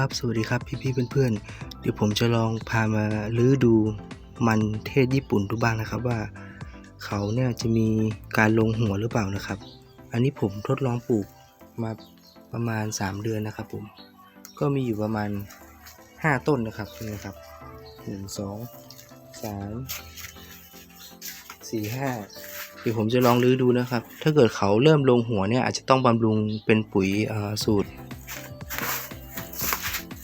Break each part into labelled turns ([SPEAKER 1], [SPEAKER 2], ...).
[SPEAKER 1] ครับ สวัสดีครับพี่ๆเพื่อนๆ เดี๋ยวผมจะลองพามาลื้อดูมันเทศญี่ปุ่นดูบ้างนะครับว่า เขาเนี่ยจะมีการลงหัวหรือเปล่านะครับ อันนี้ผมทดลองปลูกมาประมาณ 3 เดือนนะครับผม ก็มีอยู่ประมาณ 5 ต้นนะครับนี่นครับหนึ่งสองสามสี่ห้าเดี๋ยวผมจะลองลื้อดูนะครับ ถ้าเกิดเขาเริ่มลงหัวเนี่ยอาจจะต้องบำรุงเป็นปุ๋ยสูตร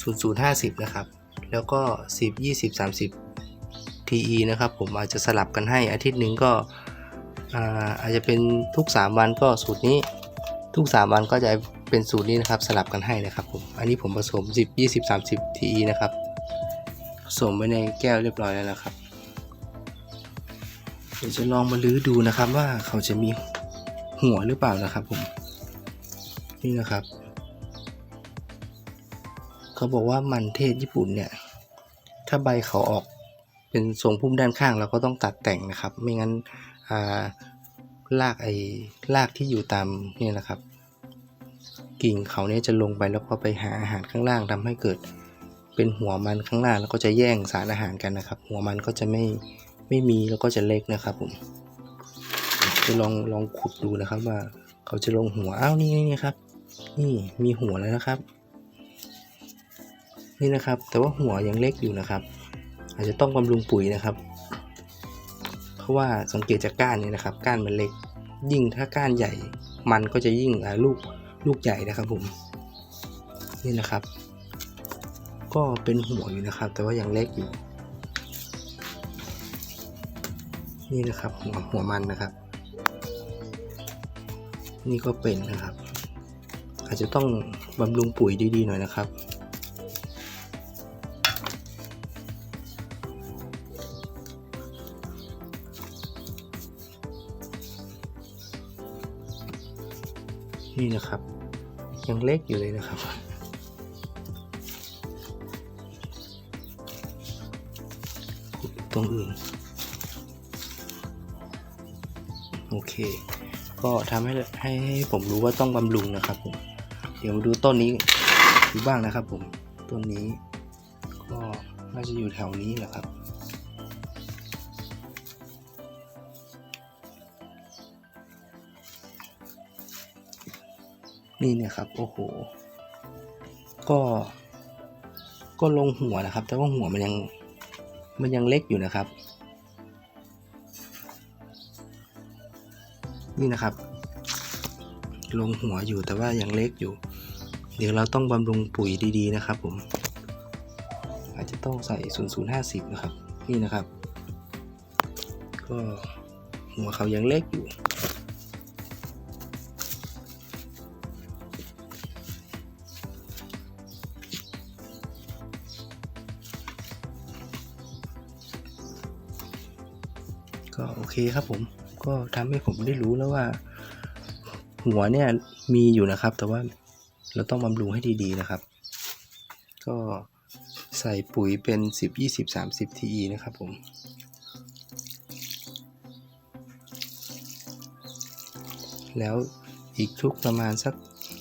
[SPEAKER 1] 0050 นะครับ แล้วก็ 10 20 30 TE นะครับผมอาจจะสลับกันให้อาทิตย์หนึ่งก็อาอาจจะเป็นทุก 3 วันก็สูตรนี้ทุก 3 วันก็จะเป็นสูตรนี้นะครับสลับกันให้นะครับผมอันนี้ผมผสม 10 20 30 TE นะครับผสมไว้ในแก้วเรียบร้อยแล้วนะครับเดี๋ยวจะลองมาลื้อดูนะครับว่าเขาจะมีหัวหรือเปล่านะครับผมนี่นะครับ เขาบอกว่ามันเทศญี่ปุ่นเนี่ย ถ้าใบเขาออกเป็นทรงพุ่มด้านข้างเราก็ต้องตัดแต่งนะครับ ไม่งั้นารากไอ้รากที่อยู่ตามนี่ยนะครับ กิ่งเขาเนี่ยจะลงไปแล้วก็ไปหาอาหารข้างล่างทำให้เกิด เป็นหัวมันข้างล่างแล้วก็จะแย่งสารอาหารกันนะครับ หัวมันก็จะไม่ไม่มีแล้วก็จะเล็กนะครับผมจะลองลองขุดดูนะครับว่า เขาจะลงหัวอ้าวนี่นี่ครับ นี่มีหัวแล้วนะครับ นี่นะครับ แต่ว่าหัวยังเล็กอยู่นะครับ อาจจะต้องบำรุงปุ๋ยนะครับ เพราะว่าสังเกตจากก้านนี่นะครับ ก้านมันเล็ก ยิ่งถ้าก้านใหญ่ มันก็จะยิ่งลูกลูกใหญ่นะครับผม นี่นะครับ ก็เป็นหัวอยู่นะครับ แต่ว่ายังเล็กอยู่ นี่นะครับหัวหัวมันนะครับ นี่ก็เป็นนะครับ อาจจะต้องบำรุงปุ๋ยดีๆหน่อยนะครับ นี่นะครับ ยังเล็กอยู่เลยนะครับขุดตรงอื่น โอเค ก็ทำให้ให้ให้ผมรู้ว่าต้องบำรุงนะครับผม เดี๋ยวมาดูต้นนี้ดูบ้างนะครับผม ต้นนี้ก็น่าจะอยู่แถวนี้แหละครับ นี่เนี่ยครับ โอ้โห ก็ ก็ลงหัวนะครับ แต่ว่าหัวมันยัง มันยังเล็กอยู่นะครับ นี่นะครับ ลงหัวอยู่แต่ว่ายังเล็กอยู่ เดี๋ยวเราต้องบำรุงปุ๋ยดีๆนะครับ ผม อาจจะต้องใส่ 0050 นะครับ นี่นะครับ ก็หัวเขายังเล็กอยู่ ก็โอเคครับผมก็ทำให้ผมได้รู้แล้วว่า หัวเนี่ยมีอยู่นะครับ แต่ว่าเราต้องบำรุงให้ดีๆนะครับ ก็ใส่ปุ๋ยเป็น 10 20 30 TE นะครับผมแล้วอีกทุกประมาณสัก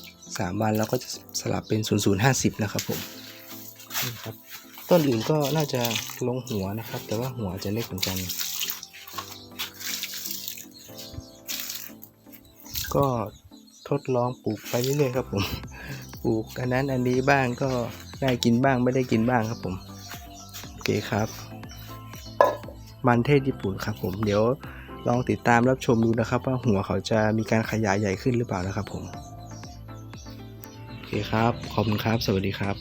[SPEAKER 1] 3 วันเราก็จะสลับเป็น 0050 นะครับผมนี่ครับ ต้นอื่นก็น่าจะลงหัวนะครับ แต่ว่าหัวจะเล็กเหมือนกัน ก็ทดลองปลูกไปเรื่อยๆครับผมปลูกอันนั้นอันนี้บ้างก็ได้กินบ้างไม่ได้กินบ้างครับผมโอเคครับ มันเทศญี่ปุ่นครับผมเดี๋ยวลองติดตามรับชมดูนะครับ ว่าหัวเขาจะมีการขยายใหญ่ขึ้นหรือเปล่านะครับผมโอเคครับขอบคุณครับ สวัสดีครับ